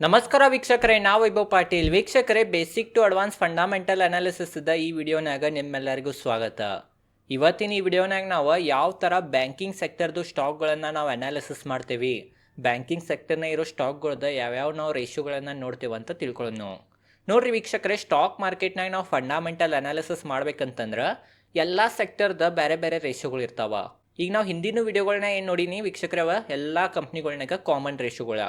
ನಮಸ್ಕಾರ ವೀಕ್ಷಕರೇ, ನಾವು ವೈಭವ್ ಪಾಟೀಲ್. ವೀಕ್ಷಕರೇ basic to advance fundamental analysis ಇದ್ದ ಈ ವಿಡಿಯೋನಾಗ ನಿಮ್ಮೆಲ್ಲರಿಗೂ ಸ್ವಾಗತ. ಇವತ್ತಿನ ಈ ವಿಡಿಯೋನಾಗ ನಾವು ಯಾವ ಥರ ಬ್ಯಾಂಕಿಂಗ್ ಸೆಕ್ಟರ್ದು ಸ್ಟಾಕ್ಗಳನ್ನು ನಾವು ಅನಾಲಿಸಿಸ್ ಮಾಡ್ತೀವಿ ಬ್ಯಾಂಕಿಂಗ್ ಸೆಕ್ಟರ್ನ ಇರೋ ಸ್ಟಾಕ್ಗಳದ್ದು ಯಾವ್ಯಾವ ನಾವು ರೇಷಿಯೋಗಳನ್ನು ನೋಡ್ತೀವಿ ಅಂತ ತಿಳ್ಕೊಳ್ಳೋಣ ನೋಡ್ರಿ ವೀಕ್ಷಕರೇ ಸ್ಟಾಕ್ ಮಾರ್ಕೆಟ್ನಾಗ ನಾವು ಫಂಡಮೆಂಟಲ್ ಅನಾಲಿಸಿಸ್ ಮಾಡ್ಬೇಕಂತಂದ್ರೆ ಎಲ್ಲ ಸೆಕ್ಟರ್ದ ಬೇರೆ ಬೇರೆ ರೇಷಿಯೋಗಳು ಇರ್ತಾವ. ಈಗ ನಾವು ಹಿಂದಿನ ವಿಡಿಯೋಗಳನ್ನ ಏನು ನೋಡೀನಿ ವೀಕ್ಷಕರವ ಎಲ್ಲ ಕಂಪ್ನಿಗಳ್ನಾಗ ಕಾಮನ್ ರೇಷಿಯೋಗಳ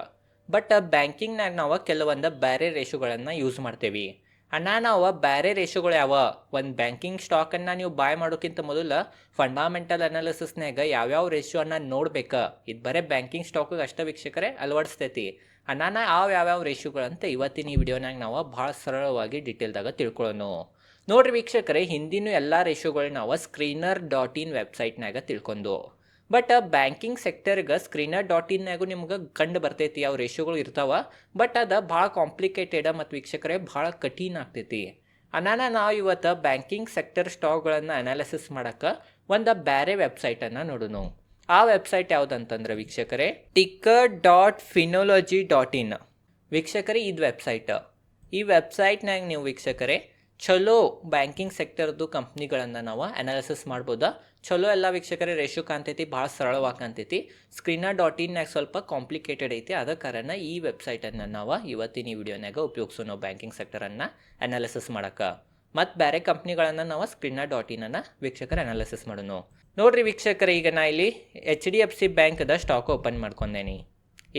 ಬಟ್ ಬ್ಯಾಂಕಿಂಗ್ನಾಗ ನಾವು ಕೆಲವೊಂದು ಬೇರೆ ರೇಷುಗಳನ್ನು ಯೂಸ್ ಮಾಡ್ತೇವೆ. ಅಣ್ಣ, ನಾವು ಬೇರೆ ರೇಷುಗಳು ಯಾವ? ಒಂದು ಬ್ಯಾಂಕಿಂಗ್ ಸ್ಟಾಕನ್ನು ನೀವು ಬಾಯ್ ಮಾಡೋಕ್ಕಿಂತ ಮೊದಲು ಫಂಡಮೆಂಟಲ್ ಅನಾಲಿಸಿಸ್ನಾಗ ಯಾವ್ಯಾವ ರೇಷಿಯೋನ ನೋಡ್ಬೇಕು? ಇದು ಬರೀ ಬ್ಯಾಂಕಿಂಗ್ ಸ್ಟಾಕಿಗೆ ಅಷ್ಟೇ ವೀಕ್ಷಕರೇ ಅಳವಡಿಸ್ತೈತಿ. ಅಣ್ಣನ ಯಾವ ಯಾವ್ಯಾವ ರೇಷುಗಳಂತ ಇವತ್ತಿನ ಈ ವಿಡಿಯೋನಾಗ ನಾವು ಭಾಳ ಸರಳವಾಗಿ ಡೀಟೇಲ್ದಾಗ ತಿಳ್ಕೊಳ್ಳೋಣ ನೋಡ್ರಿ ವೀಕ್ಷಕರೇ, ಹಿಂದಿನ ಎಲ್ಲ ರೇಷುಗಳು ನಾವು ಸ್ಕ್ರೀನರ್ ಡಾಟ್ ಇನ್ ವೆಬ್ಸೈಟ್ನಾಗ ತಿಳ್ಕೊಂಡು ಬಟ್ ಬ್ಯಾಂಕಿಂಗ್ ಸೆಕ್ಟರ್ಗೆ ಸ್ಕ್ರೀನರ್ ಡಾಟ್ ಇನ್ನಾಗೂ ನಿಮ್ಗೆ ಕಂಡು ಬರ್ತೈತಿ ಯಾವ ರೇಷಿಯೋಗಳು ಇರ್ತಾವ. ಬಟ್ ಅದು ಭಾಳ ಕಾಂಪ್ಲಿಕೇಟೆಡ್ ಮತ್ತು ವೀಕ್ಷಕರೇ ಭಾಳ ಕಠಿಣ ಆಗ್ತೈತಿ. ಅನಾನ ನಾವು ಇವತ್ತು ಬ್ಯಾಂಕಿಂಗ್ ಸೆಕ್ಟರ್ ಸ್ಟಾಕ್ಗಳನ್ನು ಅನಾಲಿಸಿಸ್ ಮಾಡೋಕ್ಕೆ ಒಂದು ಬೇರೆ ವೆಬ್ಸೈಟನ್ನು ನೋಡೋಣ ಆ ವೆಬ್ಸೈಟ್ ಯಾವುದಂತಂದ್ರೆ ವೀಕ್ಷಕರೇ ಟಿಕ್ಕರ್ ಡಾಟ್ ಫಿನೋಲಜಿ ಡಾಟ್ ಇನ್ ವೀಕ್ಷಕರೇ, ಇದು ವೆಬ್ಸೈಟ್ ಈ ವೆಬ್ಸೈಟ್ನಾಗ ನೀವು ವೀಕ್ಷಕರೇ ಚಲೋ ಬ್ಯಾಂಕಿಂಗ್ ಸೆಕ್ಟರ್ದು ಕಂಪ್ನಿಗಳನ್ನು ನಾವು ಅನಾಲಿಸಿಸ್ ಮಾಡ್ಬೋದಾ. ಚಲೋ ಎಲ್ಲ ವೀಕ್ಷಕರೇ ರೇಷಿಯೋ ಕಾಣ್ತೈತಿ, ಭಾಳ ಸರಳವಾಗಿ ಕಾಣ್ತೈತಿ ಸ್ಕ್ರೀನರ್ ಡಾಟ್ ಇನ್ನಾಗ ಸ್ವಲ್ಪ ಕಾಂಪ್ಲಿಕೇಟೆಡ್ ಐತಿ. ಅದ ಕಾರಣ ಈ ವೆಬ್ಸೈಟನ್ನು ನಾವು ಇವತ್ತಿನ ಈ ವಿಡಿಯೋನಾಗ ನಾವು ಬ್ಯಾಂಕಿಂಗ್ ಸೆಕ್ಟರನ್ನು ಅನಾಲಿಸಿಸ್ ಮಾಡೋಕೆ. ಮತ್ತು ಬೇರೆ ಕಂಪ್ನಿಗಳನ್ನು ನಾವು ಸ್ಕ್ರೀನ ಡಾಟ್ ಇನನ್ನು ವೀಕ್ಷಕರ ಅನಾಲಿಸಿಸ್ ಮಾಡೋಣ. ನೋಡ್ರಿ ವೀಕ್ಷಕರ, ಈಗ ನಾ ಇಲ್ಲಿ ಎಚ್ ಡಿ ಎಫ್ ಸಿ ಬ್ಯಾಂಕ್ದ ಸ್ಟಾಕ್ ಓಪನ್ ಮಾಡ್ಕೊಂಡೇನಿ.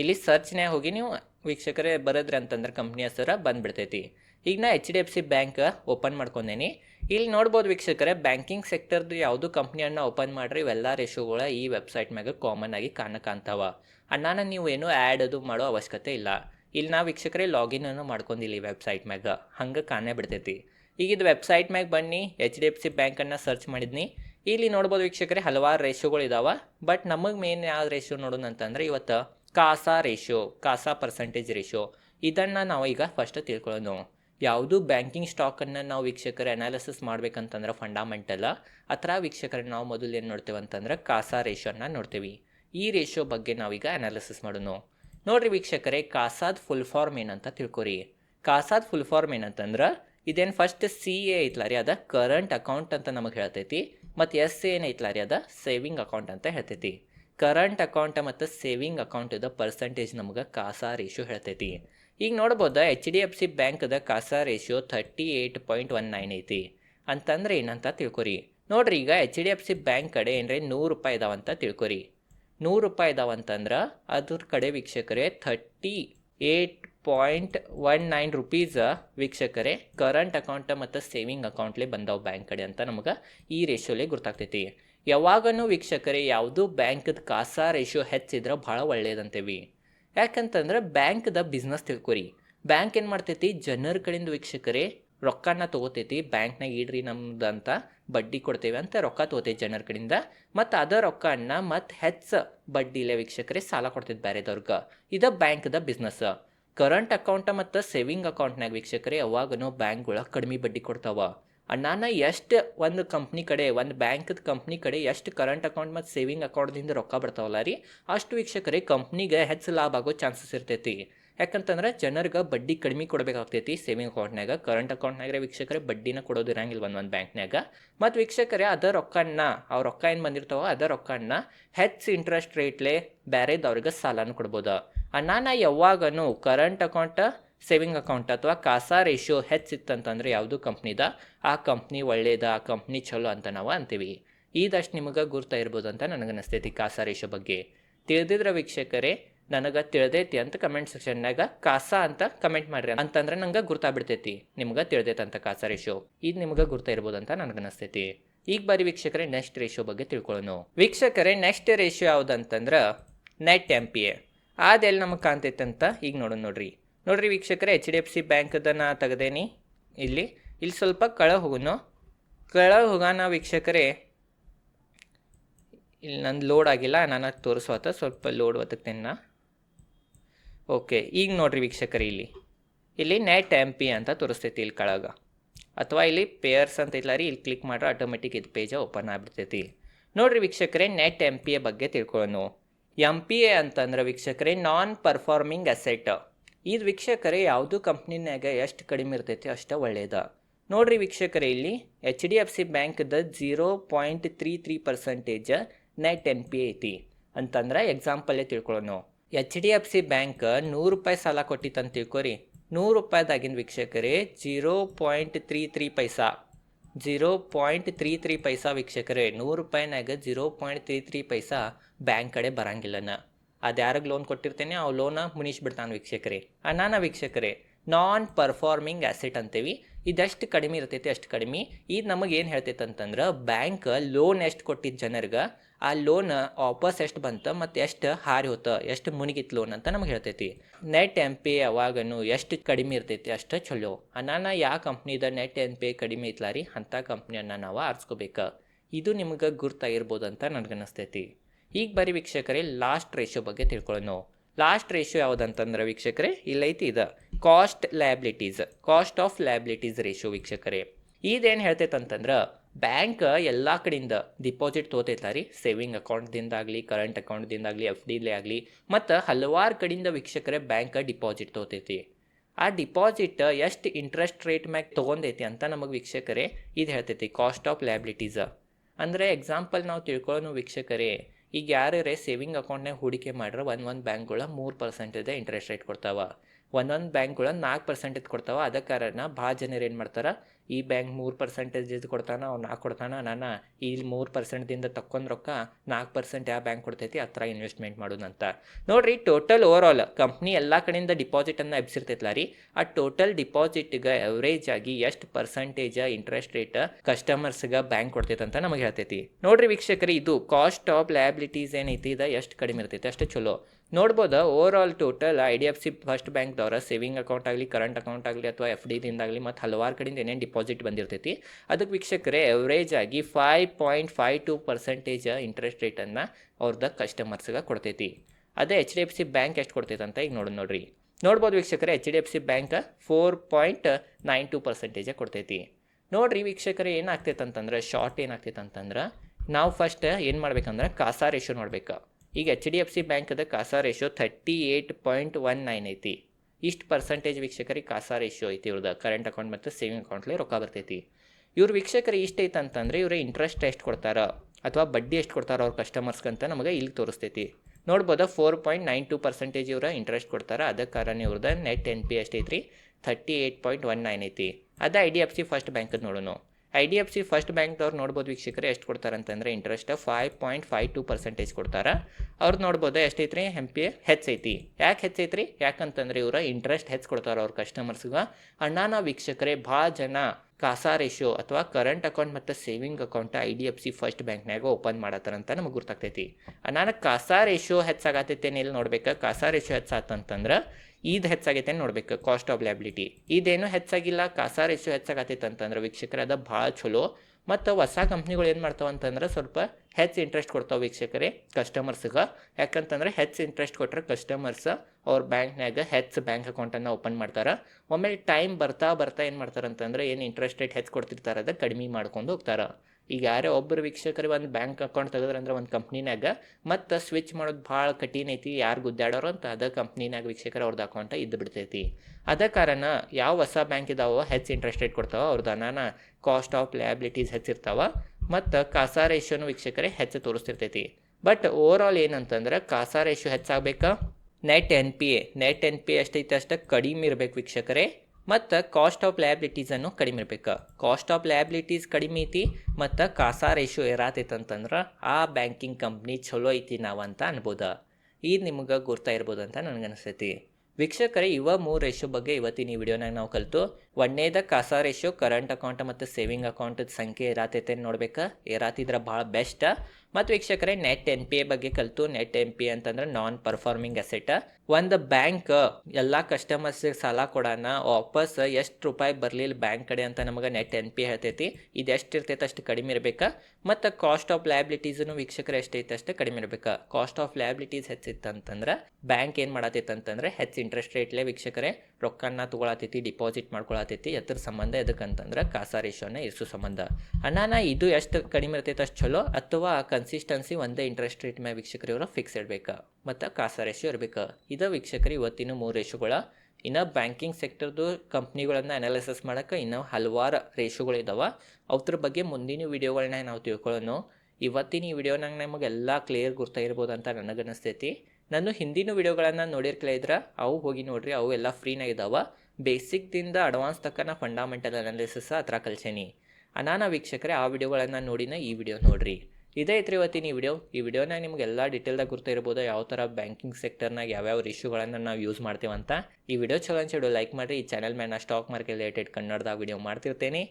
ಇಲ್ಲಿ ಸರ್ಚ್ನೇ ಹೋಗಿ ನೀವು ವೀಕ್ಷಕರೇ ಬರೋದ್ರಿ ಅಂತಂದ್ರೆ ಕಂಪ್ನಿ ಹೆಸರ ಬಂದ್ಬಿಡ್ತೈತಿ. ಈಗ ನಾ H D F C bank open ಮಾಡ್ಕೊಂಡೇನಿ. ಇಲ್ಲಿ ನೋಡ್ಬೋದು ವೀಕ್ಷಕರೇ ಬ್ಯಾಂಕಿಂಗ್ ಸೆಕ್ಟರ್ದು ಯಾವುದು ಕಂಪ್ನಿಯನ್ನ ಓಪನ್ ಮಾಡ್ರಿ, ಇವೆಲ್ಲ ರೇಷೋಗಳು ಈ ವೆಬ್ಸೈಟ್ ಮ್ಯಾಗ ಕಾಮನ್ ಆಗಿ ಕಾಣ ಕಾಣ್ತಾವ. ಅಣ್ಣಾನ ನೀವು ಏನು ಆ್ಯಡ್ ಅದು ಮಾಡೋ ಅವಶ್ಯಕತೆ ಇಲ್ಲ. ಇಲ್ಲಿ ನಾವು ವೀಕ್ಷಕರೇ ಲಾಗಿನ್ ಅನ್ನು ಮಾಡ್ಕೊಂಡಿಲ್ಲ ಈ ವೆಬ್ಸೈಟ್ ಮ್ಯಾಗ. ಹಂಗೆ ಕಾಣೇ ಬಿಡ್ತೈತಿ. ಈಗ ಇದು ವೆಬ್ಸೈಟ್ ಮ್ಯಾಗ ಬನ್ನಿ ಎಚ್ ಡಿ ಎಫ್ ಸಿ ಬ್ಯಾಂಕನ್ನು ಸರ್ಚ್ ಮಾಡಿದ್ನಿ. ಇಲ್ಲಿ ನೋಡ್ಬೋದು ವೀಕ್ಷಕರೇ, ಹಲವಾರು ರೇಷಿಯೋಗಳು ಇದಾವೆ. ಬಟ್ ನಮಗೆ ಮೇನ್ ಯಾವ ರೇಷೋ ನೋಡೋಣ ಅಂತಂದ್ರೆ ಇವತ್ತು CASA ratio CASA percentage ratio ಇದನ್ನು ನಾವು ಈಗ ಫಸ್ಟ್ ತಿಳ್ಕೊಳ್ಳೋಣ. ಯಾವುದು ಬ್ಯಾಂಕಿಂಗ್ ಸ್ಟಾಕನ್ನು ನಾವು ವೀಕ್ಷಕರ ಅನಾಲಿಸಿಸ್ ಮಾಡ್ಬೇಕಂತಂದ್ರೆ ಫಂಡಾಮೆಂಟಲ್ ಆ? ಥರ ವೀಕ್ಷಕರ ನಾವು ಮೊದಲು ಏನು ನೋಡ್ತೇವೆ ಅಂತಂದ್ರೆ ಕಾಸಾ ರೇಷೋನ ನೋಡ್ತೀವಿ. ಈ ರೇಷೋ ಬಗ್ಗೆ ನಾವೀಗ ಅನಾಲಿಸಿಸ್ ಮಾಡೋಣ ನೋಡ್ರಿ ವೀಕ್ಷಕರೇ, ಕಾಸಾದ ಫುಲ್ ಫಾರ್ಮ್ ಏನಂತ ತಿಳ್ಕೊರಿ. ಕಾಸಾದ ಫುಲ್ ಫಾರ್ಮ್ ಏನಂತಂದ್ರೆ ಇದೇನು ಫಸ್ಟ್ ಸಿ ಎ ಐತ್ಲ ರೀ ಅದ? ಕರೆಂಟ್ ಅಕೌಂಟ್ ಅಂತ ನಮಗೆ ಹೇಳ್ತೈತಿ. ಮತ್ತು ಎಸ್ ಎ ಏನೈತ್ಲ ರೀ ಅದ? ಸೇವಿಂಗ್ ಅಕೌಂಟ್ ಅಂತ ಹೇಳ್ತೈತಿ. ಕರೆಂಟ್ ಅಕೌಂಟ್ ಮತ್ತು ಸೇವಿಂಗ್ ಅಕೌಂಟಿದ ಪರ್ಸೆಂಟೇಜ್ ನಮ್ಗೆ ಕಾಸಾ ರೇಷೋ ಹೇಳ್ತೈತಿ. ಈಗ ನೋಡ್ಬೋದು H D F C ಬ್ಯಾಂಕ್ದ CASA ratio thirty eight point one nine ಐತಿ. ಅಂತಂದ್ರೆ ಏನಂತ ತಿಳ್ಕೊರಿ. ನೋಡ್ರಿ, ಈಗ H D F C bank ಕಡೆ ಏನ್ರಿ ನೂರು ರೂಪಾಯಿ ಇದಾವಂತ ತಿಳ್ಕೊರಿ. ನೂರು ರೂಪಾಯಿ ಇದಾವಂತಂದ್ರೆ ಅದ್ರ ಕಡೆ ವೀಕ್ಷಕರೇ thirty eight point one nine rupees ವೀಕ್ಷಕರೇ ಕರೆಂಟ್ ಅಕೌಂಟ್ ಮತ್ತು ಸೇವಿಂಗ್ ಅಕೌಂಟ್ಲೆ ಬಂದವು ಬ್ಯಾಂಕ್ ಕಡೆ ಅಂತ ನಮಗೆ ಈ ರೇಷಿಯೋಲೆ ಗೊತ್ತಾಗ್ತೈತಿ ಯಾವಾಗನೂ ವೀಕ್ಷಕರೇ, ಯಾವುದು ಬ್ಯಾಂಕ್ದ ಕಾಸಾ ರೇಷಿಯೋ ಹೆಚ್ಚಿದ್ರೆ ಭಾಳ ಒಳ್ಳೇದಂತೇವಿ. ಯಾಕಂತಂದ್ರೆ ಬ್ಯಾಂಕ್ದ ಬಿಸ್ನೆಸ್ ತಿಳ್ಕೊರಿ. ಬ್ಯಾಂಕ್ ಏನು ಮಾಡ್ತೈತಿ? ಜನರ ಕಡೆಯಿಂದ ವೀಕ್ಷಕರೇ, ರೊಕ್ಕನ ತೊಗೋತೈತಿ. ಬ್ಯಾಂಕ್ನಾಗ ಇಡ್ರಿ ನಮ್ದು ಅಂತ ಬಡ್ಡಿ ಕೊಡ್ತೇವೆ ಅಂತ ರೊಕ್ಕ ತೊಗೋತೈತಿ ಜನರ ಕಡೆಯಿಂದ. ಮತ್ತು ಅದ ರೊಕ್ಕನ ಮತ್ತು ಹೆಚ್ಚು ಇಲ್ಲ ವೀಕ್ಷಕರೇ ಸಾಲ ಕೊಡ್ತೈತಿ ಬೇರೆದವ್ರಿಗೆ ಇದು ಬ್ಯಾಂಕ್ದ ಬಿಸ್ನೆಸ್ ಕರೆಂಟ್ ಅಕೌಂಟ್ ಮತ್ತು ಸೇವಿಂಗ್ ಅಕೌಂಟ್ನಾಗ ವೀಕ್ಷಕರೇ ಯಾವಾಗನೂ ಬ್ಯಾಂಕ್ಗಳ ಕಡಿಮೆ ಬಡ್ಡಿ ಕೊಡ್ತಾವ. ಅಣ್ಣಾನ ಎಷ್ಟು ಒಂದು ಕಂಪ್ನಿ ಕಡೆ, ಒಂದು ಬ್ಯಾಂಕದ ಕಂಪ್ನಿ ಕಡೆ ಎಷ್ಟು ಕರೆಂಟ್ ಅಕೌಂಟ್ ಮತ್ತು ಸೇವಿಂಗ್ ಅಕೌಂಟ್ದಿಂದ ರೊಕ್ಕ ಬರ್ತಾವಲ್ಲ ರೀ, ಅಷ್ಟು ವೀಕ್ಷಕರೇ ಕಂಪ್ನಿಗೆ ಹೆಚ್ಚು ಲಾಭ ಆಗೋ ಚಾನ್ಸಸ್ ಇರ್ತೈತಿ. ಯಾಕಂತಂದ್ರೆ ಜನರಿಗೆ ಬಡ್ಡಿ ಕಡಿಮೆ ಕೊಡಬೇಕಾಗ್ತೈತಿ ಸೇವಿಂಗ್ ಅಕೌಂಟ್ನಾಗ ಕರೆಂಟ್ ಅಕೌಂಟ್ನಾಗ್ರೆ ವೀಕ್ಷಕರೇ ಬಡ್ಡಿನ ಕೊಡೋದು ಇರಂಗಿಲ್ಲ ಒಂದು ಒಂದು ಬ್ಯಾಂಕ್ನಾಗ ಮತ್ತು ವೀಕ್ಷಕರೇ ಅದ ರೊಕ್ಕನ್ನ ಅವ್ರ ರೊಕ್ಕ ಏನು ಬಂದಿರ್ತಾವ ಅದ ರೊಕ್ಕನ್ನ ಹೆಚ್ಚು ಇಂಟ್ರೆಸ್ಟ್ ರೇಟ್ಲೆ ಬೇರೆದವ್ರಿಗೆ ಸಾಲನ ಕೊಡ್ಬೋದು. ನಾ ಯಾವಾಗನು ಕರೆಂಟ್ ಅಕೌಂಟ್ ಸೇವಿಂಗ್ ಅಕೌಂಟ್ ಅಥವಾ ಕಾಸಾ ರೇಷಿಯೋ ಹೆಚ್ಚಿತ್ತಂತಂದರೆ ಯಾವುದು ಕಂಪ್ನಿದ? ಆ ಕಂಪ್ನಿ ಒಳ್ಳೇದ, ಆ ಕಂಪ್ನಿ ಚಲೋ ಅಂತ ನಾವು ಅಂತೀವಿ. ಇದಷ್ಟು ನಿಮಗೆ ಗುರ್ತ ಇರ್ಬೋದು ಅಂತ ನನಗೆ ಅನಿಸ್ತೈತಿ ಕಾಸಾ ರೇಷೋ ಬಗ್ಗೆ. ತಿಳಿದಿದ್ರೆ ವೀಕ್ಷಕರೇ, ನನಗೆ ತಿಳಿದೈತಿ ಅಂತ ಕಮೆಂಟ್ ಸೆಕ್ಷನ್ನಾಗ ಕಾಸಾ ಅಂತ ಕಮೆಂಟ್ ಮಾಡ್ರಿ ಅಂತಂದ್ರೆ ನಂಗೆ ಗುರ್ತಾಗ್ಬಿಡ್ತೈತಿ, ನಿಮ್ಗೆ ತಿಳಿದೈತೆ ಅಂತ ಕಾಸಾ ರೇಷೋ ಇದು ನಿಮ್ಗೆ ಗುರ್ತಾ ಇರ್ಬೋದು ಅಂತ ನನಗೆ ಅನಿಸ್ತೈತಿ. ಈಗ ಬರೀ ವೀಕ್ಷಕರೇ, ನೆಕ್ಸ್ಟ್ ರೇಷೋ ಬಗ್ಗೆ ತಿಳ್ಕೊಳ್ಳೋಣ. ವೀಕ್ಷಕರೇ, ನೆಕ್ಸ್ಟ್ ರೇಷೋ ಯಾವುದಂತಂದ್ರೆ, ನೆಟ್ ಎಂ ಪಿ ಎ. ಅದೆಲ್ಲಿ ನಮಗೆ ಕಾಣ್ತೈತೆ ಅಂತ ಈಗ ನೋಡೋಣ ನೋಡ್ರಿ. ನೋಡ್ರಿ ವೀಕ್ಷಕರೇ ಎಚ್ ಡಿ ಎಫ್ ಸಿ ಬ್ಯಾಂಕ್ದನ್ನು ತೆಗ್ದೇನಿ. ಇಲ್ಲಿ ಇಲ್ಲಿ ಸ್ವಲ್ಪ ಕಳ ಹೋಗೋನು. ಕಳ ಹೋಗೋಣ ವೀಕ್ಷಕರೇ. ಇಲ್ಲಿ ನಂದು ಲೋಡ್ ಆಗಿಲ್ಲ, ನಾನು ತೋರಿಸುವತ್ತ ಸ್ವಲ್ಪ ಲೋಡ್ ಒತ್ತಕ್ತೇನೆ ನಾ. ಓಕೆ ಈಗ ನೋಡ್ರಿ ವೀಕ್ಷಕರೇ ಇಲ್ಲಿ. ಇಲ್ಲಿ ನೆಟ್ ಎಂ ಪಿ ಅಂತ ತೋರಿಸ್ತೈತಿ ಇಲ್ಲಿ ಕೆಳಗ. ಅಥವಾ ಇಲ್ಲಿ ಪೇಯರ್ಸ್ ಅಂತ ಇಲ್ಲ ರೀ, ಇಲ್ಲಿ ಕ್ಲಿಕ್ ಮಾಡ್ರೆ ಆಟೋಮೆಟಿಕ್ ಇದು ಪೇಜ ಓಪನ್ ಆಗಿಬಿಡ್ತೈತಿ. ನೋಡ್ರಿ ವೀಕ್ಷಕರೇ ನೆಟ್ ಎಂ ಪಿ ಎ ಬಗ್ಗೆ ತಿಳ್ಕೊಳ್ಳೋಣ ಎಂ ಪಿ ಎ ಅಂತಂದ್ರೆ ವೀಕ್ಷಕರೇ ನಾನ್ ಪರ್ಫಾರ್ಮಿಂಗ್ ಅಸೆಟ್ ಇದು ವೀಕ್ಷಕರೇ, ಯಾವುದು ಕಂಪ್ನಿನಾಗ ಎಷ್ಟು ಕಡಿಮೆ ಇರ್ತೈತಿ ಅಷ್ಟು ಒಳ್ಳೆಯದ ನೋಡ್ರಿ ವೀಕ್ಷಕರೇ, ಇಲ್ಲಿ H D F C ಬ್ಯಾಂಕ್ದ zero point three three percentage net N P ಐತಿ ಅಂತಂದ್ರೆ ಎಕ್ಸಾಂಪಲ್ಲೇ ತಿಳ್ಕೊಳ್ಳೋಣ H D F C bank ನೂರು ರೂಪಾಯಿ ಸಾಲ ಕೊಟ್ಟಿತ್ತಂತ ತಿಳ್ಕೊರಿ. ನೂರು ರೂಪಾಯಿದಾಗಿನ ವೀಕ್ಷಕರೇ, zero point three three paisa. Zero point three three paisa ವೀಕ್ಷಕರೇ, ನೂರು ರೂಪಾಯಿನಾಗ zero point three three paisa bank ಕಡೆ ಬರಂಗಿಲ್ಲನ. ಅದು ಯಾರಿಗೆ ಲೋನ್ ಕೊಟ್ಟಿರ್ತೇನೆ, ಆ ಲೋನ ಮುನಿಸ್ಬಿಡ್ತಾನೆ ವೀಕ್ಷಕರೇ ಅನಾನ ವೀಕ್ಷಕರೇ. ನಾನ್ ಪರ್ಫಾರ್ಮಿಂಗ್ ಆಸೆಟ್ ಅಂತೀವಿ. ಇದೆಷ್ಟು ಕಡಿಮೆ ಇರ್ತೈತಿ, ಅಷ್ಟು ಕಡಿಮೆ. ಇದು ನಮಗೆ ಏನು ಹೇಳ್ತೈತೆ ಅಂತಂದ್ರೆ ಬ್ಯಾಂಕ್ ಲೋನ್ ಎಷ್ಟು ಕೊಟ್ಟಿದ್ದ ಜನರಿಗೆ, ಆ ಲೋನ್ ವಾಪಸ್ ಎಷ್ಟು ಬಂತ ಮತ್ತು ಎಷ್ಟು ಹಾರಿ ಹೋತ, ಎಷ್ಟು ಮುನಿಗಿತ್ತು ಲೋನ್ ಅಂತ ನಮಗೆ ಹೇಳ್ತೈತಿ. ನೆಟ್ ಎಂ ಪಿ ಯಾವಾಗನು ಎಷ್ಟು ಕಡಿಮೆ ಇರ್ತೈತಿ, ಅಷ್ಟು ಚಲೋ. ಅನಾನ ಯಾವ ಕಂಪ್ನಿದ ನೆಟ್ ಎಂ ಪಿ ಕಡಿಮೆ ಐತ್ಲಾರಿ ಅಂಥ ಕಂಪ್ನಿಯನ್ನು ನಾವು ಆರಿಸ್ಕೋಬೇಕು. ಇದು ನಿಮ್ಗೆ ಗುರ್ತಾಗಿರ್ಬೋದು ಅಂತ ನನಗನ್ನಿಸ್ತೈತಿ ಈಗ ಬರೀ ವೀಕ್ಷಕರೇ ಲಾಸ್ಟ್ ರೇಷಿಯೋ ಬಗ್ಗೆ ತಿಳ್ಕೊಳ್ಳೋಣ ಲಾಸ್ಟ್ ರೇಷಿಯೋ ಯಾವುದಂತಂದ್ರೆ ವೀಕ್ಷಕರೇ, ಇಲ್ಲೈತಿ ಇದು. Cost liabilities cost of liabilities ratio ವೀಕ್ಷಕರೇ. ಇದೇನು ಹೇಳ್ತೈತೆ ಅಂತಂದ್ರೆ ಬ್ಯಾಂಕ್ ಎಲ್ಲ ಕಡೆಯಿಂದ ಡಿಪಾಸಿಟ್ ತೊಗೋತೈತ ರೀ ಸೇವಿಂಗ್ ಅಕೌಂಟ್ದಿಂದಾಗಲಿ ಕರೆಂಟ್ ಅಕೌಂಟ್ದಿಂದಾಗಲಿ ಎಫ್ ಡಿಲೇ ಆಗಲಿ, ಮತ್ತು ಹಲವಾರು ಕಡೆಯಿಂದ ವೀಕ್ಷಕರೇ ಬ್ಯಾಂಕ್ ಡಿಪಾಸಿಟ್ ತೋತೈತಿ. ಆ ಡಿಪಾಸಿಟ್ ಎಷ್ಟು ಇಂಟ್ರೆಸ್ಟ್ ರೇಟ್ ಮ್ಯಾಗ ತೊಗೊಂಡೈತಿ ಅಂತ ನಮಗೆ ವೀಕ್ಷಕರೇ ಇದು ಹೇಳ್ತೈತಿ ಕಾಸ್ಟ್ ಆಫ್ ಲ್ಯಾಬಿಲಿಟೀಸ್ ಅಂದರೆ ಎಕ್ಸಾಂಪಲ್ ನಾವು ತಿಳ್ಕೊಳ್ಳೋನು ವೀಕ್ಷಕರೇ ಈಗ ಯಾರ್ಯಾರೇ ಸೇವಿಂಗ್ ಅಕೌಂಟ್ನಾಗ ಹೂಡಿಕೆ ಮಾಡ್ರೆ ಒಂದು ಒಂದು ಬ್ಯಾಂಕ್ಗಳ ಮೂರು ಇದೆ ಇಂಟ್ರೆಸ್ಟ್ ರೇಟ್ ಕೊಡ್ತಾವ. ಒಂದೊಂದು ಬ್ಯಾಂಕ್ಗಳ ನಾಲ್ಕು ಪರ್ಸೆಂಟೇಜ್ ಕೊಡ್ತಾವ. ಅದ ಕಾರಣ ಭಾಳ ಜನರು ಏನು ಮಾಡ್ತಾರೆ ಈ ಬ್ಯಾಂಕ್ ಮೂರು ಪರ್ಸೆಂಟೇಜ್ ಇದು ಕೊಡ್ತಾನ, ಅವ್ನು ನಾಲ್ಕು ಕೊಡ್ತಾನ, ನಾನು ಇಲ್ಲಿ ಮೂರು ಪರ್ಸೆಂಟ್ದಿಂದ ತಕ್ಕೊಂಡು ರೊಕ್ಕ ನಾಲ್ಕು ಪರ್ಸೆಂಟ್ ಯಾವ ಬ್ಯಾಂಕ್ ಕೊಡ್ತೈತಿ ಆ ಥರ ಇನ್ವೆಸ್ಟ್ಮೆಂಟ್ ಮಾಡೋದಂತ ನೋಡ್ರಿ ಟೋಟಲ್ ಓವರ್ ಆಲ್ ಕಂಪ್ನಿ ಎಲ್ಲ ಕಡೆಯಿಂದ ಡಿಪಾಸಿಟನ್ನು ಎಬ್ಸಿರ್ತೈತಲ್ಲ ರೀ. ಆ ಟೋಟಲ್ ಡಿಪಾಸಿಟ್ಗೆ ಎವರೇಜ್ ಆಗಿ ಎಷ್ಟು ಪರ್ಸೆಂಟೇಜ್ ಇಂಟ್ರೆಸ್ಟ್ ರೇಟ್ ಕಸ್ಟಮರ್ಸ್ಗೆ ಬ್ಯಾಂಕ್ ಕೊಡ್ತೈತೆ ಅಂತ ನಮಗೆ ಹೇಳ್ತೈತಿ. ನೋಡ್ರಿ ವೀಕ್ಷಕರಿ, ಇದು ಕಾಸ್ಟ್ ಆಫ್ ಲ್ಯಾಬಿಲಿಟೀಸ್ ಏನೈತಿ, ಇದು ಎಷ್ಟು ಕಡಿಮೆ ಇರ್ತೈತಿ, ಅಷ್ಟು ಚಲೋ. ನೋಡ್ಬೋದು overall total I D F C first ಬ್ಯಾಂಕ್ದವ್ರ saving account ಆಗಲಿ ಕರೆಂಟ್ ಅಕೌಂಟ್ ಆಗಲಿ, ಅಥವಾ ಎಫ್ ಡಿದಿಂದಾಗಲಿ ಮತ್ತು ಹಲವಾರು ಕಡೆಯಿಂದ ಏನೇನು ಡಿಪಾಸಿಟ್ ಬಂದಿರ್ತೈತಿ. ಅದಕ್ಕೆ ವೀಕ್ಷಕರೇ ಎವರೇಜ್ ಆಗಿ five point five two percentage interest ರೇಟನ್ನು ಅವ್ರದ್ದು ಕಸ್ಟಮರ್ಸ್ಗೆ ಕೊಡ್ತೈತಿ. ಅದೇ H D F C bank ಎಷ್ಟು ಕೊಡ್ತೈತೆ ಅಂತ ಈಗ ನೋಡೋಣ ನೋಡ್ರಿ. ನೋಡ್ಬೋದು ವೀಕ್ಷಕರೇ H D F C bank four point nine two percentage ಕೊಡ್ತೈತಿ. ನೋಡ್ರಿ ವೀಕ್ಷಕರೇ, ಏನಾಗ್ತೈತೆ ಅಂತಂದ್ರೆ ಶಾರ್ಟ್ ಏನಾಗ್ತೈತೆ ಅಂತಂದ್ರೆ, ನಾವು ಫಸ್ಟ್ ಏನು ಮಾಡ್ಬೇಕಂದ್ರೆ ಕಾಸಾ ರೇಷೋ ನೋಡ್ಬೇಕು. ಈಗ H D F C ಬ್ಯಾಂಕ್ದ CASA ratio thirty eight point one nine ಐತಿ. ಇಷ್ಟು ಪರ್ಸೆಂಟೇಜ್ ವೀಕ್ಷಕರಿಗೆ ಕಾಸಾ ರೇಷಿಯೋ ಐತಿ ಇವ್ರದ್ದು ಕರೆಂಟ್ ಅಕೌಂಟ್ ಮತ್ತು ಸೇವಿಂಗ್ ಅಕೌಂಟ್ಲಿ ರೊಕ್ಕ ಬರ್ತೈತಿ. ಇವ್ರ ವೀಕ್ಷಕರಿಗೆ ಇಷ್ಟ ಐತೆ ಅಂತಂದರೆ ಇವ್ರ ಇಂಟ್ರೆಸ್ಟ್ ಎಷ್ಟು ಕೊಡ್ತಾರ ಅಥವಾ ಬಡ್ಡಿ ಎಷ್ಟು ಕೊಡ್ತಾರ ಅವ್ರ ಕಸ್ಟಮರ್ಸ್ಗಂತ ನಮಗೆ ಇಲ್ಲಿ ತೋರಿಸ್ತೈತಿ. ನೋಡ್ಬೋದು four point nine two percentage ಇವರ ಇಂಟ್ರೆಸ್ಟ್ ಕೊಡ್ತಾರೆ ಅದಕ್ಕೆ ಕಾರಣ ಇವ್ರದ್ದು ನೆಟ್ ಎನ್ ಪಿ ಎಷ್ಟೈತ್ರಿ thirty eight point one nine ಐತಿ. ಅದೇ I D F C first bank ನೋಡೋಣ I D F C first ಬ್ಯಾಂಕ್ದವ್ರು ನೋಡ್ಬೋದು ವೀಕ್ಷಕರು ಎಷ್ಟು ಕೊಡ್ತಾರೆ ಅಂತಂದ್ರೆ interest five point five two percentage ಕೊಡ್ತಾರೆ. ಅವ್ರು ನೋಡ್ಬೋದು ಎಷ್ಟೈತ್ರಿ? ಎಂ ಪಿ ಹೆಚ್ಚೈತಿ. ಯಾಕೆ ಹೆಚ್ಚೈತ್ರಿ? ಯಾಕಂತಂದ್ರೆ ಇವರು ಇಂಟ್ರೆಸ್ಟ್ ಹೆಚ್ಚು ಕೊಡ್ತಾರೆ ಅವ್ರ ಕಸ್ಟಮರ್ಸ್ಗೆ ಅಣ್ಣಾನ ವೀಕ್ಷಕರೇ ಭಾಳ ಜನ ಕಾಸಾ ರೇಷಿಯೋ ಅಥವಾ ಕರೆಂಟ್ ಅಕೌಂಟ್ ಮತ್ತು saving account I D F C first ಬ್ಯಾಂಕ್ನಾಗ ಓಪನ್ ಮಾಡತ್ತಾರಂತ ನಮಗೆ ಗೊತ್ತಾಗ್ತೈತಿ ನಾನು ಕಾಸಾ ರೇಷಿಯೋ ಹೆಚ್ಚಾಗತ್ತೈತೆ ಇಲ್ಲಿ ನೋಡ್ಬೇಕು? ಕಾಸಾ ರೇಷಿಯೋ ಹೆಚ್ಚಾತಂತಂದ್ರೆ ಇದು ಹೆಚ್ಚಾಗೈತೆ ನೋಡ್ಬೇಕು ಕಾಸ್ಟ್ ಆಫ್ ಲ್ಯಾಬಿಲಿಟಿ ಇದೇನು ಹೆಚ್ಚಾಗಿಲ್ಲ ಕಾಸಾ ರೇಷಿಯೋ ಹೆಚ್ಚಾಗತ್ತೈತೆ ಅಂತಂದ್ರೆ ವೀಕ್ಷಕರ, ಅದು ಭಾಳ ಚಲೋ. ಮತ್ತು ಹೊಸ ಕಂಪ್ನಿಗಳು ಏನು ಮಾಡ್ತಾವೆ ಅಂತಂದ್ರೆ ಸ್ವಲ್ಪ ಹೆಚ್ಚು ಇಂಟ್ರೆಸ್ಟ್ ಕೊಡ್ತಾವೆ ವೀಕ್ಷಕರೇ ಕಸ್ಟಮರ್ಸ್ಗೆ ಯಾಕಂತಂದ್ರೆ ಹೆಚ್ಚು ಇಂಟ್ರೆಸ್ಟ್ ಕೊಟ್ಟರೆ ಕಸ್ಟಮರ್ಸ್ ಅವ್ರ ಬ್ಯಾಂಕ್ನಾಗ ಹೆಚ್ಚು ಬ್ಯಾಂಕ್ ಅಕೌಂಟನ್ನು ಓಪನ್ ಮಾಡ್ತಾರೆ. ಒಮ್ಮೆಲೆ ಟೈಮ್ ಬರ್ತಾ ಬರ್ತಾ ಏನು ಮಾಡ್ತಾರೆ ಅಂತಂದ್ರೆ ಏನು ಇಂಟ್ರೆಸ್ಟ್ ರೇಟ್ ಹೆಚ್ಚು ಕೊಡ್ತಿರ್ತಾರೆ ಅದು ಕಡಿಮೆ ಮಾಡ್ಕೊಂಡು ಹೋಗ್ತಾರೆ. ಈಗ ಯಾರೇ ಒಬ್ಬರು ವೀಕ್ಷಕರಿಗೆ ಒಂದು ಬ್ಯಾಂಕ್ ಅಕೌಂಟ್ ತೆಗೆದ್ರಂದ್ರೆ ಒಂದು ಕಂಪ್ನಿನಾಗ ಮತ್ತು ಸ್ವಿಚ್ ಮಾಡೋದು ಭಾಳ ಕಠಿಣ ಐತಿ, ಯಾರು ಗುದ್ದಾಡೋರು ಅಂತ ಅದ ಕಂಪ್ನಿನಾಗ ವೀಕ್ಷಕರ ಅವ್ರದ್ದು ಅಕೌಂಟ್ ಇದ್ದು ಬಿಡ್ತೈತಿ. ಅದ ಕಾರಣ ಯಾವ ಹೊಸ ಬ್ಯಾಂಕ್ ಇದಾವೋ ಹೆಚ್ಚು ಇಂಟ್ರೆಸ್ಟ್ ರೇಟ್ ಕೊಡ್ತಾವ ಅವ್ರದ್ದು ಅನಾನ ಕಾಸ್ಟ್ ಆಫ್ ಲಯಬಿಲಿಟೀಸ್ ಹೆಚ್ಚಿರ್ತಾವ ಮತ್ತು ಕಾಸಾ ರೇಷಿಯೋನು ವೀಕ್ಷಕರೇ ಹೆಚ್ಚು ತೋರಿಸ್ತಿರ್ತೈತಿ. ಬಟ್ ಓವರ್ ಆಲ್ ಏನಂತಂದ್ರೆ CASA ratio ಹೆಚ್ಚಾಗಬೇಕಾ? Net N P A net N P ಎಷ್ಟೈತೆ ಅಷ್ಟೇ ಕಡಿಮೆ ಇರಬೇಕು ವೀಕ್ಷಕರೇ. ಮತ್ತು ಕಾಸ್ಟ್ ಆಫ್ ಲ್ಯಾಬಿಲಿಟೀಸನ್ನು ಕಡಿಮೆ ಇರಬೇಕು. ಕಾಸ್ಟ್ ಆಫ್ ಲ್ಯಾಬಿಲಿಟೀಸ್ ಕಡಿಮೆ ಐತಿ ಮತ್ತು ಕಾಸಾ ರೇಷಿಯೋ ಏರಾತೈತೆ ಅಂತಂದ್ರೆ ಆ ಬ್ಯಾಂಕಿಂಗ್ ಕಂಪ್ನಿ ಚಲೋ ಐತಿ ನಾವು ಅಂತ ಅನ್ಬೋದು. ಇದು ನಿಮ್ಗೆ ಗುರ್ತಾ ಇರ್ಬೋದು ಅಂತ ನನಗನ್ನಿಸ್ತೈತಿ ವೀಕ್ಷಕರೇ, ಇವ ಮೂರು ರೇಷೋ ಬಗ್ಗೆ ಇವತ್ತಿನ ಈ ವಿಡಿಯೋನಾಗ ನಾವು ಕಲಿತು. ಒಂದೇದ ಕಾಸಾ ರೇಷೋ ಕರೆಂಟ್ ಅಕೌಂಟ್ ಮತ್ತು ಸೇವಿಂಗ್ ಅಕೌಂಟದ ಸಂಖ್ಯೆ ಏರಾತೈತೆ ನೋಡ್ಬೇಕು. ಏರಾತಿದ್ರೆ ಭಾಳ ಬೆಸ್ಟ್ ಮತ್ತು ವೀಕ್ಷಕರೇ ನೆಟ್ ಎನ್ ಪಿ ಎ ಬಗ್ಗೆ ಕಲಿತು. ನೆಟ್ ಎನ್ ಪಿ ಅಂತಂದ್ರೆ ನಾನ್ ಪರ್ಫಾರ್ಮಿಂಗ್ ಅಸೆಟ್ ಒಂದು ಬ್ಯಾಂಕ್ ಎಲ್ಲಾ ಕಸ್ಟಮರ್ಸ್ ಸಾಲ ಕೊಡಾನ, ವಾಪಸ್ ಎಷ್ಟು ರೂಪಾಯಿ ಬರಲಿಲ್ಲ ಬ್ಯಾಂಕ್ ಕಡೆ ಅಂತ ನಮಗೆ ನೆಟ್ ಎನ್ ಪಿ ಹೇಳ್ತೈತಿ. ಇದು ಎಷ್ಟು ಇರ್ತೈತಿ ಅಷ್ಟು ಕಡಿಮೆ ಇರ್ಬೇಕ. ಮತ್ತು ಕಾಸ್ಟ್ ಆಫ್ ಲ್ಯಾಬಿಲಿಟೀಸನು ವೀಕ್ಷಕರ ಎಷ್ಟೈತೆ ಅಷ್ಟು ಕಡಿಮೆ ಇರ್ಬೇಕು. ಕಾಸ್ಟ್ ಆಫ್ ಲ್ಯಾಬಿಲಿಟೀಸ್ ಹೆಚ್ಚಿತ್ತು ಅಂತಂದ್ರೆ ಬ್ಯಾಂಕ್ ಏನು ಮಾಡತೈತೆ ಅಂತಂದ್ರೆ ಹೆಚ್ಚು ಇಂಟ್ರೆಸ್ಟ್ ರೇಟ್ಲೆ ವೀಕ್ಷಕರೇ ರೊಕ್ಕನ್ನ ತಗೊಳತೈತಿ ಡಿಪಾಸಿಟ್ ಮಾಡ್ಕೊಳತೈತಿ ಎದ್ರ ಸಂಬಂಧ ಎದಕ್ಕಂತಂದ್ರೆ ಕಾಸಾ ರೇಷೋನ ಇಷ್ಟು ಸಂಬಂಧ. ಅಣ್ಣಾನ ಇದು ಎಷ್ಟು ಕಡಿಮೆ ಇರ್ತೈತೆ ಅಷ್ಟು ಚಲೋ ಅಥವಾ ಕನ್ಸಿಸ್ಟೆನ್ಸಿ ಒಂದೇ ಇಂಟ್ರೆಸ್ಟ್ ರೇಟ್ ಮೇಲೆ ವೀಕ್ಷಕರು ಇವರು ಫಿಕ್ಸ್ ಇಡ್ಬೇಕು. ಮತ್ತು ಕಾಸಾ ರೇಷಿಯೋ ಇರ್ಬೇಕು. ಇದು ವೀಕ್ಷಕರು ಇವತ್ತಿನ ಮೂರು ರೇಷುಗಳ ಇನ್ನು ಬ್ಯಾಂಕಿಂಗ್ ಸೆಕ್ಟರ್ದು ಕಂಪ್ನಿಗಳನ್ನು ಅನಾಲಿಸಿಸ್ ಮಾಡೋಕ್ಕೆ ಇನ್ನೂ ಹಲವಾರು ರೇಷುಗಳಿದ್ದಾವೆ ಅವ್ರ ಬಗ್ಗೆ ಮುಂದಿನ ವೀಡಿಯೋಗಳನ್ನ ನಾವು ತಿಳ್ಕೊಳ್ಳೋಣ ಇವತ್ತಿನ ಈ ವಿಡಿಯೋನಾಗ ನಮಗೆಲ್ಲ ಕ್ಲಿಯರ್ ಗೊತ್ತಾಗಿರ್ಬೋದು ಅಂತ ನನಗನ್ನಿಸ್ತೈತಿ. ನಾನು ಹಿಂದಿನ ವಿಡಿಯೋಗಳನ್ನು ನೋಡಿರ್ಕಲೇ ಇದ್ರೆ, ಅವು ಹೋಗಿ ನೋಡ್ರಿ, ಅವು ಎಲ್ಲ ಫ್ರೀನೇ ಇದ್ದಾವೆ ಬೇಸಿಕ್ದಿಂದ ಅಡ್ವಾನ್ಸ್ ತಕ್ಕ ನಾ ಫಂಡಾಮೆಂಟಲ್ ಅನಾಲಿಸಿಸ್ ಹತ್ರ ಕಲ್ಸೇನಿ. ಅನಾನ ವೀಕ್ಷಕರೇ, ಆ ವಿಡಿಯೋಗಳನ್ನು ನೋಡಿನ ಈ ವಿಡಿಯೋ ನೋಡ್ರಿ. ಇದೇ ಇವತ್ತಿನ ಈ ವಿಡಿಯೋ ಈ ವಿಡಿಯೋನಾಗ ನಿಮ್ಗೆ ಎಲ್ಲ ಡೀಟೇಲ್ದಾಗ ಗೊತ್ತಿರ್ಬೋದು ಯಾವ ಥರ ಬ್ಯಾಂಕಿಂಗ್ ಸೆಕ್ಟರ್ನಾಗ ಯಾವ್ಯಾವ ಇಶ್ಯೂಗಳನ್ನು ನಾವು ಯೂಸ್ ಮಾಡ್ತೀವಂತ ಈ ವಿಡಿಯೋ ಚಲೋ ಅನ್ಸಿಡು ಲೈಕ್ ಮಾಡಿರಿ. ಈ ಚಾನಲ್ ಮೇಲೆ ಸ್ಟಾಕ್ ಮಾರ್ಕೆಟ್ ರಿಲೇಟೆಡ್ ಕನ್ನಡದಾಗ ವಿಡಿಯೋ ಮಾಡ್ತಿರ್ತೇನೆ.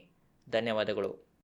ಧನ್ಯವಾದಗಳು.